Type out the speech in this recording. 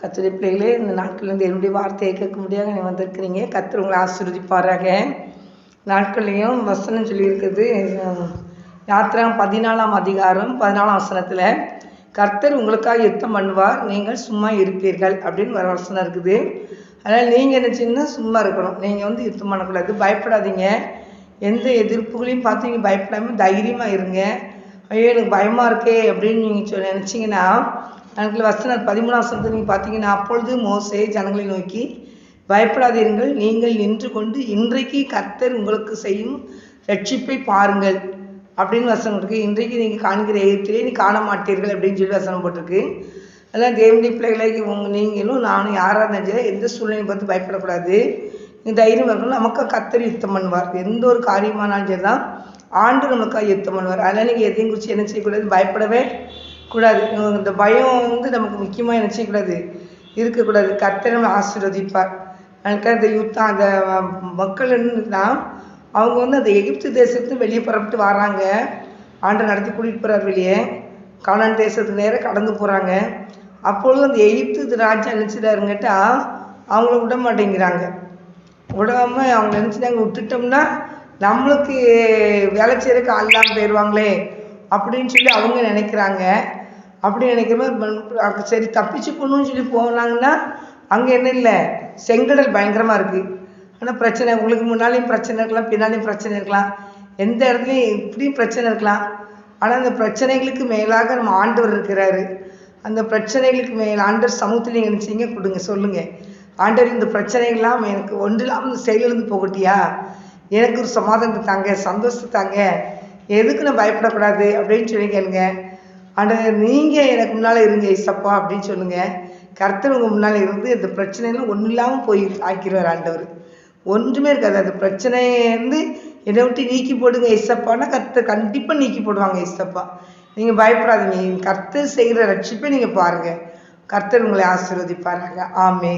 கத்திரி பிள்ளைகளே இந்த நாட்கள்லேருந்து என்னுடைய வார்த்தையை கேட்க முடியாத நீ வந்திருக்கிறீங்க. கர்த்தர் உங்களை ஆசீர்வதிப்பாராக. நாட்கள்லையும் வசனம் சொல்லியிருக்குது அஹ், யாத்திரா பதினாலாம் அதிகாரம் பதினாலாம் வசனத்தில் கர்த்தர் உங்களுக்காக யுத்தம் பண்ணுவார் நீங்கள் சும்மா இருப்பீர்கள் அப்படின்னு வர வசனம் இருக்குது. அதனால் நீங்கள் என்ன சும்மா இருக்கணும். நீங்கள் வந்து யுத்தம் பண்ணக்கூடாது. பயப்படாதீங்க. எந்த எதிர்ப்புகளையும் பார்த்து நீங்கள் பயப்படாமல் தைரியமாக இருங்க. ஐயோ எனக்கு பயமாக இருக்கே அப்படின்னு நீங்கள் சொ நினச்சிங்கன்னா நான்கு வசனர் பதிமூணாம் வசனத்தை நீங்கள் பார்த்தீங்கன்னா அப்பொழுது மோசே ஜனங்களை நோக்கி பயப்படாதீர்கள் நீங்கள் நின்று கொண்டு இன்றைக்கு கர்த்தர் உங்களுக்கு செய்யும் ரட்சிப்பை பாருங்கள். அப்படின்னு வசனம் இருக்கு. இன்றைக்கு நீங்கள் காண்கிற எகிப்திலே நீ காண மாட்டீர்கள் அப்படின்னு சொல்லி வசனம் போட்டிருக்கு. அதெல்லாம் தேவனுடைய பிள்ளைகளை உங்க நீங்களும் நானும் யாராக இருந்தாலும் எந்த சூழ்நிலையை பார்த்து பயப்படக்கூடாது. நீ தைரியம் இருக்கணும் நமக்கு கத்தர் யுத்தம் பண்ணுவார். எந்த ஒரு காரியமானாலும் சரி தான் ஆண்டு நமக்காக யுத்தம் பண்ணுவார். அதனால் நீங்கள் எதையும் குறித்து என்ன செய்யக்கூடாது? பயப்படவே கூடாது இந்த பயம் வந்து நமக்கு முக்கியமாக நினச்சிக்கூடாது இருக்கக்கூடாது. கர்த்தர் நம்மை ஆசீர்வதிப்பார். அதுக்காக இந்த யுத்தம் அந்த மக்கள் தான் அவங்க வந்து அந்த எகிப்து தேசத்துக்கு வெளியே புறப்பட்டு வராங்க. ஆண்டு நடத்தி கூட்டிகிட்டு போகிறார் வெளியே. கானான் தேசத்துக்கு நேராக கடந்து போகிறாங்க அப்பொழுது அந்த எகிப்து ராஜா நினச்சிட்டாருங்கட்டா அவங்கள விட மாட்டேங்கிறாங்க. விடாம அவங்க நினச்சிட்டாங்க விட்டுட்டோம்னா நம்மளுக்கு வேலை செய்யறதுக்கு ஆள் இல்லாமல் போயிடுவாங்களே அப்படின்னு சொல்லி அவங்க நினைக்கிறாங்க. அப்படி நினைக்கிற மாதிரி சரி தப்பிச்சு போகணும்னு சொல்லி போனாங்கன்னா அங்கே என்ன இல்லை செங்கடல் பயங்கரமாக இருக்குது ஆனால் பிரச்சனை உங்களுக்கு முன்னாலையும் பிரச்சனை இருக்கலாம் பின்னாலையும் பிரச்சனை இருக்கலாம். எந்த இடத்துலையும் இப்படியும் பிரச்சனை இருக்கலாம். ஆனால் அந்த பிரச்சனைகளுக்கு மேலாக நம்ம ஆண்டவர் இருக்கிறாரு. அந்த பிரச்சனைகளுக்கு மேல் ஆண்டவர் சமூகத்தில் நீங்கள் நினச்சிங்க கொடுங்க சொல்லுங்கள் ஆண்டவர் இந்த பிரச்சனைகள்லாம் எனக்கு ஒன்று இல்லாமல் போகட்டியா? எனக்கு ஒரு சமாதானத்தை தாங்க சந்தோஷத்தை தாங்க. எதுக்கு நான் பயப்படக்கூடாது அப்படின்னு சொல்லி கேளுங்க. ஆண்டவர் நீங்கள் எனக்கு முன்னால் இருங்க இசப்பா அப்படின்னு சொல்லுங்கள் கர்த்தர் உங்கள் முன்னால் இருந்து இந்த பிரச்சனையெல்லாம் ஒன்றும் இல்லாமல் போய் ஆக்கிடுவார் ஆண்டவர். ஒன்றுமே இருக்காது. அந்த பிரச்சனையை வந்து என்னை விட்டு நீக்கி போடுங்க இசப்பான்னா கர்த்தர் கண்டிப்பாக நீக்கி போடுவாங்க இசப்பா நீங்கள் பயப்படாதீங்க. கர்த்தர் செய்கிற ரட்சிப்பை நீங்கள் பாருங்கள் கர்த்தர் உங்களை ஆசீர்வதிப்பாருங்க ஆமே